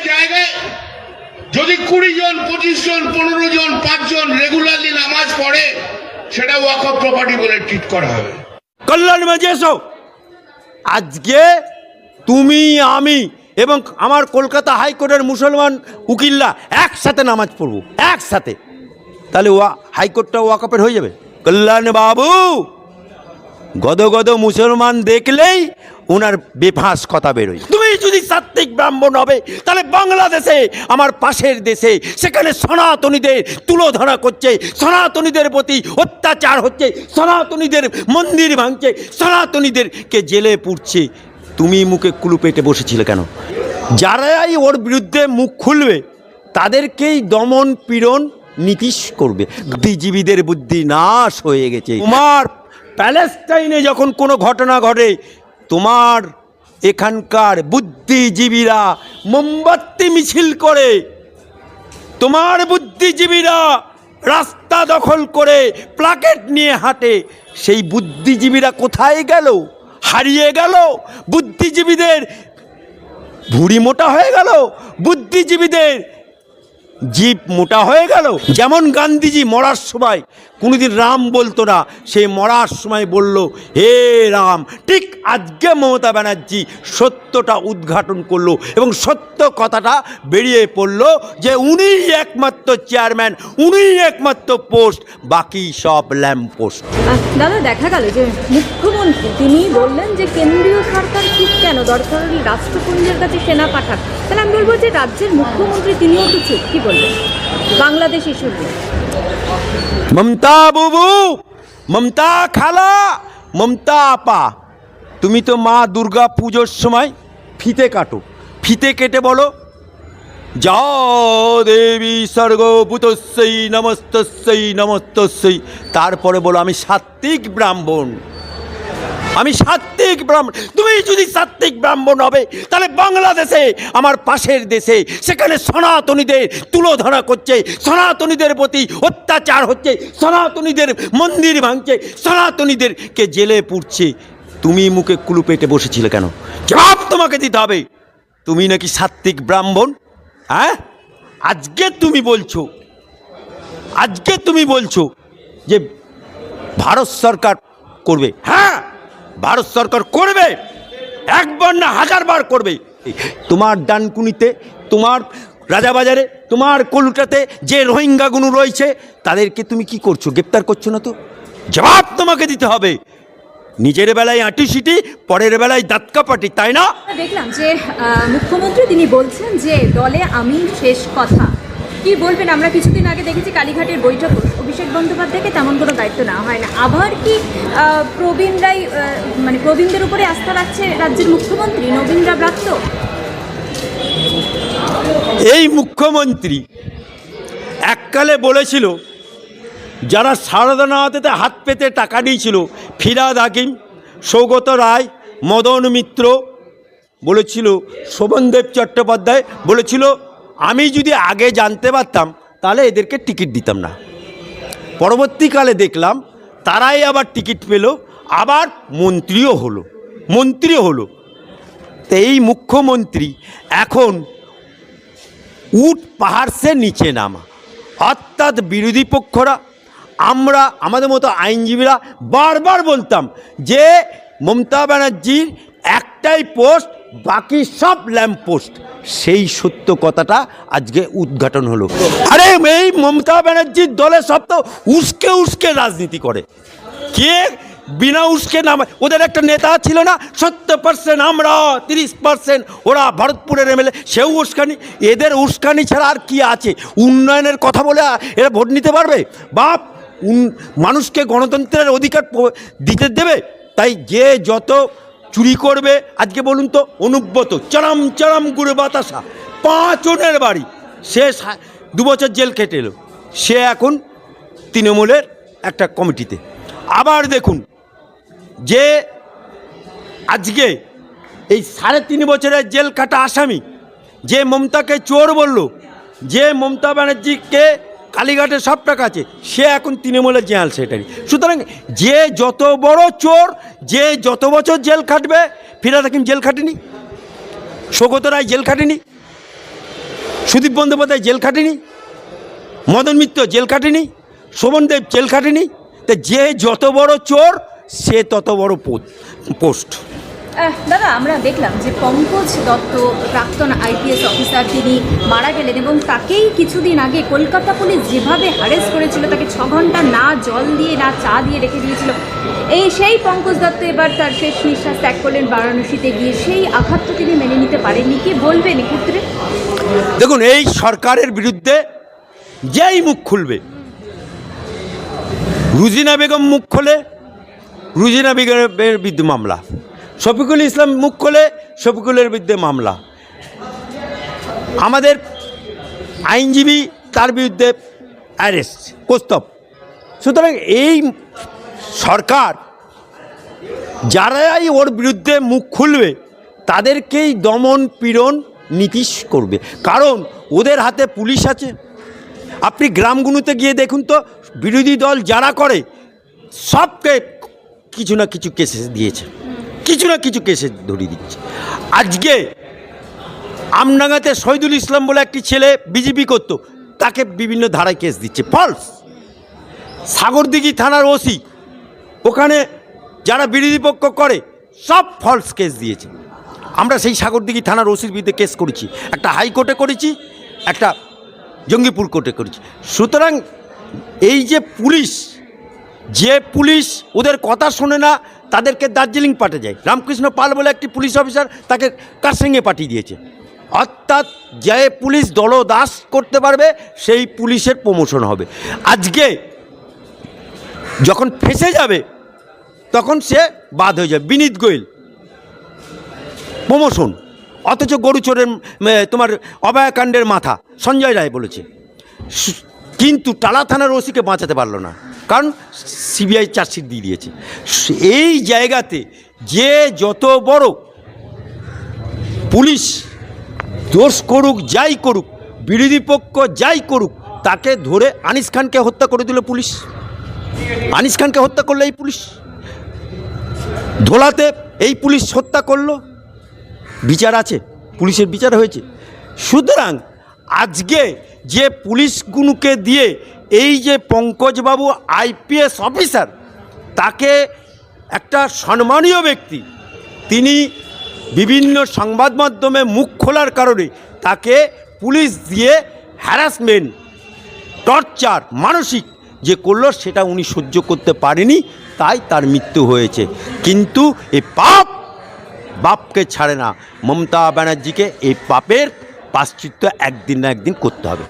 জায়গায় যদি কুড়ি জন, পঁচিশ জন, পনেরো জন পাঁচজন রেগুলারলি নামাজ পড়ে, সেটা ওয়াক অফ প্রপার্টি বলে ট্রিট করা হবে। কল্যাণ মাঝি, এসো। আজকে তুমি, আমি এবং আমার কলকাতা হাইকোর্টের মুসলমান উকিল্লা একসাথে নামাজ পড়ব, একসাথে। তাহলে ওয়া হাইকোর্টটা ওয়াকপের হয়ে যাবে। কল্যাণ বাবু! গদ গদ মুসলমান দেখলেই ওনার বেফাঁস কথা বেরোয়। তুমি যদি সাত্বিক ব্রাহ্মণ হবে তাহলে বাংলাদেশে আমার পাশের দেশে সেখানে সনাতনীদের তুলোধরা করছে সনাতনীদের প্রতি অত্যাচার হচ্ছে সনাতনীদের মন্দির ভাঙছে সনাতনীদেরকে জেলে পুড়ছে। তুমি মুখে কুলু পেটে বসেছিলে কেন? যারাই ওর বিরুদ্ধে মুখ খুলবে তাদেরকেই দমন পীড়ন নীতিশ করবে। বুদ্ধিজীবীদের বুদ্ধি নাশ হয়ে গেছে। তোমার প্যালেস্টাইনে যখন কোনো ঘটনা ঘটে, তোমার এখানকার বুদ্ধিজীবীরা মোমবাতি মিছিল করে। তোমার বুদ্ধিজীবীরা রাস্তা দখল করে প্লাকেট নিয়ে হাঁটে। সেই বুদ্ধিজীবীরা কোথায় গেল? হারিয়ে গেল? বুদ্ধিজীবীদের ভুঁড়ি মোটা হয়ে গেল? বুদ্ধিজীবীদের জীব মোটা হয়ে গেল। যেমন গান্ধীজি মরার সময়, কোনোদিন রাম বলতো না সে মরার সময় বলল, হে রাম, ঠিক আজকে মমতা ব্যানার্জি সত্যটা উদ্ঘাটন করল এবং সত্য কথাটা বেরিয়ে পড়ল যে উনি একমাত্র চেয়ারম্যান উনি একমাত্র পোস্ট, বাকি সব ল্যাম্প পোস্ট। দাদা, দেখা গেল যে মুখ্যমন্ত্রী, তিনি বললেন যে কেন্দ্রীয় সরকার ঠিক কেন দরকার রাষ্ট্রপুঞ্জের কাছে সেনা পাঠাক। তাহলে আমি বলব যে রাজ্যের মুখ্যমন্ত্রী, তিনিও কিছু কি মমতা বুবু, মমতা খালা, মমতা আপা, তুমি তো মা দুর্গা পুজোর সময় ফিতে কাটো। ফিতে কেটে বলো যা দেবী স্বর্গভূতস্যই নমস্তস্যই নমস্তস্যই তারপরে বলো, আমি সাত্বিক ব্রাহ্মণ। আমি সাত্বিক ব্রাহ্মণ তুমি যদি সাত্বিক ব্রাহ্মণ হবে, তাহলে বাংলাদেশে, আমার পাশের দেশে, সেখানে সনাতনীদের তুলোধরা করছে, সনাতনীদের প্রতি অত্যাচার হচ্ছে, সনাতনীদের মন্দির ভাঙছে, সনাতনীদেরকে জেলে পুড়ছে। তুমি মুখে কুলু পেটে বসেছিলে কেন? জবাব তোমাকে দিতে হবে। তুমি নাকি সাত্বিক ব্রাহ্মণ? হ্যাঁ? আজকে তুমি বলছো, আজকে তুমি বলছো যে ভারত সরকার করবে। হ্যাঁ? ভারত সরকার করবে একবার না হাজারবার করবে। তোমার ডানকুনিতে, তোমার রাজাবাজারে, তোমার কলুটাতে যে রোহিঙ্গাগুলো রয়েছে, তাদেরকে তুমি কি করছ? গ্রেপ্তার করছ না তো? জবাব তোমাকে দিতে হবে। নিজের বেলায় আঁটি সিটি, পরের বেলায় দাঁতকাপাটি তাই না? দেখলাম যে মুখ্যমন্ত্রী তিনি বলছেন যে, দলে আমি শেষ কথা। কি বলবেন? আমরা কিছুদিন আগে দেখেছি কালীঘাটের বৈঠক, অভিষেক বন্দ্যোপাধ্যায়কে তেমন কোনো দায়িত্ব নেওয়া হয় না। আবার কি প্রবীণরাই মানে প্রবীণদের উপরে আস্থা রাখছে রাজ্যের মুখ্যমন্ত্রী নবীনরা ব্রাত্য? এই মুখ্যমন্ত্রী এককালে বলেছিল, যারা সারদানাথেতে হাত পেতে টাকা দিয়েছিল, ফিরাদ হাকিম, সৌগত রায়, মদন মিত্র বলেছিল, শোভনদেব চট্টোপাধ্যায় বলেছিল আমি যদি আগে জানতে পারতাম, তাহলে এদেরকে টিকিট দিতাম না। পরবর্তীকালে দেখলাম, তারাই আবার টিকিট পেল, আবার মন্ত্রীও হলো মন্ত্রীও হলো। তো এই মুখ্যমন্ত্রী এখন উট পাহাড় সে নিচে নামা। অর্থাৎ বিরোধী পক্ষরা, আমরা, আমাদের মতো আইনজীবীরা বারবার বলতাম যে, মমতা ব্যানার্জির একটাই পোস্ট, বাকি সব ল্যাম্প পোস্ট, সেই সত্য কথাটা আজকে উদ্ঘাটন হলো। আরে এই মমতা ব্যানার্জির দলে সব তো উস্কে উস্কে রাজনীতি করে। কে বিনা উস্কে নাম, ওদের একটা নেতা ছিল না, সত্তর পার্সেন্ট আমরা, তিরিশ পার্সেন্ট ওরা ভরতপুরের এমএলএ, সেও উস্কানি, এদের উস্কানি ছাড়া আর কি আছে? উন্নয়নের কথা বলে এরা ভোট নিতে পারবে? বাপ মানুষকে গণতন্ত্রের অধিকার দিতে দেবে, তাই যে যত চুরি করবে, আজকে বলুন তো, অনুব্রত, চরম চরম গুড়ে বাতাসা। পাঁচজনের বাড়ি। সে দু বছর জেল খেটে এলো। সে এখন তৃণমূলের একটা কমিটিতে। আবার দেখুন, যে আজকে এই সাড়ে তিন বছরের জেল কাটা আসামি, যে মমতাকে চোর বলল, যে মমতা ব্যানার্জিকে কালীঘাটে সব টাকা আছে, সে এখন তৃণমূলের জেনারেল সেক্রেটারি। সুতরাং যে যত বড় চোর, যে যত বছর জেল খাটবে, ফিরাদ হাকিম জেল খাটেনি সৌগত রায় জেল খাটেনি সুদীপ বন্দ্যোপাধ্যায় জেল খাটেনি, মদন মিত্র জেল খাটেনি শোভনদেব জেল খাটেনি, তা যে যত বড় চোর, সে তত বড় পোস্ট। দাদা, আমরা দেখলাম যে পঙ্কজ দত্ত, প্রাক্তন আইপিএস অফিসার, তিনি মারা গেলেন এবং তাকেই কিছুদিন আগে কলকাতা পুলিশ যেভাবে হ্যারেস করেছিল, তাকে ছ ঘণ্টা না জল দিয়ে, না চা দিয়ে রেখে দিয়েছিল। এই সেই পঙ্কজ দত্ত এবার তার শেষ নিঃশ্বাস ত্যাগ করলেন বারাণসীতে গিয়ে। সেই আঘাত তো তিনি মেনে নিতে পারেননি। কি বলবেন এক্ষেত্রে? দেখুন, এই সরকারের বিরুদ্ধে যেই মুখ খুলবে, রুজিনা বেগম মুখ খোলে, রুজিনা বেগমের বিরুদ্ধে মামলা। শফিকুল ইসলাম মুখ খোলে, শফিকুলের বিরুদ্ধে মামলা। আমাদের আইনজীবী তার বিরুদ্ধে অ্যারেস্ট কোস্তব সুতরাং এই সরকার, যারাই ওর বিরুদ্ধে মুখ খুলবে, তাদেরকেই দমন পীড়ন নীতিশ করবে। কারণ ওদের হাতে পুলিশ আছে। আপনি গ্রামগুলোতে গিয়ে দেখুন তো, বিরোধী দল যারা করে, সবকে কিছু না কিছু কেসে দিয়েছে। কিছু না কিছু কেসে ধরিয়ে দিচ্ছে। আজকে আমডাঙ্গাতে শহীদুল ইসলাম বলে একটি ছেলে বিজেপি করতো, তাকে বিভিন্ন ধারায় কেস দিচ্ছে। ফলস সাগরদিঘি থানার ওসি ওখানে যারা বিরোধী পক্ষ করে, সব ফলস কেস দিয়েছে। আমরা সেই সাগরদিঘি থানার ওসির বিরুদ্ধে কেস করেছি। একটা হাইকোর্টে করেছি, একটা জঙ্গিপুর কোর্টে করেছি। সুতরাং এই যে পুলিশ যে পুলিশ ওদের কথা শোনে না তাদেরকে দার্জিলিং পাঠিয়ে যায় রামকৃষ্ণ পাল বলে একটি পুলিশ অফিসার তাকে কারসেঙ্গে পাঠিয়ে দিয়েছে। অর্থাৎ যে পুলিশ দলদাস করতে পারবে, সেই পুলিশের প্রমোশন হবে। আজকে যখন ফেসে যাবে, তখন সে বাদ হয়ে যাবে। বিনীত গোয়েল, প্রমোশন। অথচ গরু চোরের তোমার অভয়াকাণ্ডের মাথা। সঞ্জয় রায় বলেছে। কিন্তু টালা থানার ওসিকে বাঁচাতে পারল না। কারণ সিবিআই চার্জশিট দিয়ে দিয়েছে। এই জায়গাতে যে যত বড় পুলিশ দোষ করুক, যাই করুক, বিরোধী পক্ষ যাই করুক, তাকে ধরে আনিস খানকে হত্যা করে দিল পুলিশ। আনিস খানকে হত্যা করল এই পুলিশ। ধোলাতে এই পুলিশ হত্যা করল। বিচার আছে, পুলিশের বিচার হয়েছে। সুতরাং আজকে যে পুলিশগুলোকে দিয়ে এই যে পঙ্কজবাবু আইপিএস অফিসার, তাকে একটা সম্মানীয় ব্যক্তি, তিনি বিভিন্ন সংবাদ মাধ্যমে মুখ খোলার কারণে তাকে পুলিশ দিয়ে হ্যারাসমেন্ট টর্চার মানসিক যে করল, সেটা উনি সহ্য করতে পারেনি, তাই তার মৃত্যু হয়েছে। কিন্তু এ পাপ বাপকে ছাড়ে না। মমতা ব্যানার্জিকে এই পাপের পাশ্চিত্য একদিন না একদিন করতে হবে।